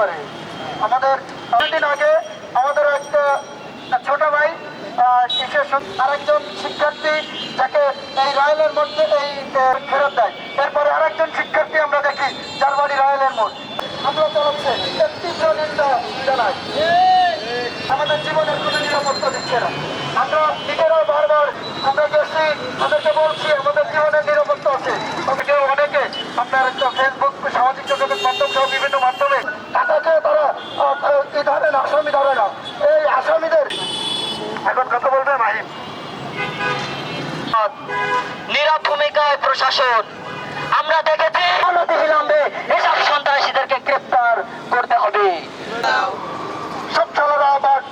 পারে আমাদের দিন আগে আমাদের একটা ছোট ভাই আরেকজন শিক্ষার্থী যাকে এই রায়েলের মধ্যে এই ফেরত দেয়। এরপরে আরেকজন শিক্ষার্থী আমরা দেখি যার বাড়ি রায়েলের মোড়। আমরা চালাচ্ছে তীব্র নিন্দা জানাই আমাদের জীবনের কোনো নিরাপত্তা দিচ্ছে না। আমরা নিজেরাও বারবার আমরা গেছি, তাদেরকে বলছি, আমাদের জীবনের নিরাপত্তা আছে। আমাকে অনেকে আপনার একটা ফেসবুক সামাজিক যোগাযোগ আহ, ধরেন ধরে না আসামি ধরে না এই আসামিদের এখন কথা বলবে মাহিম। নীরব ভূমিকায় প্রশাসন। আমরা দেখেছি অনতি বিলম্বে এসব সন্ত্রাসীদেরকে গ্রেপ্তার করতে হবে। সব চালারা বাট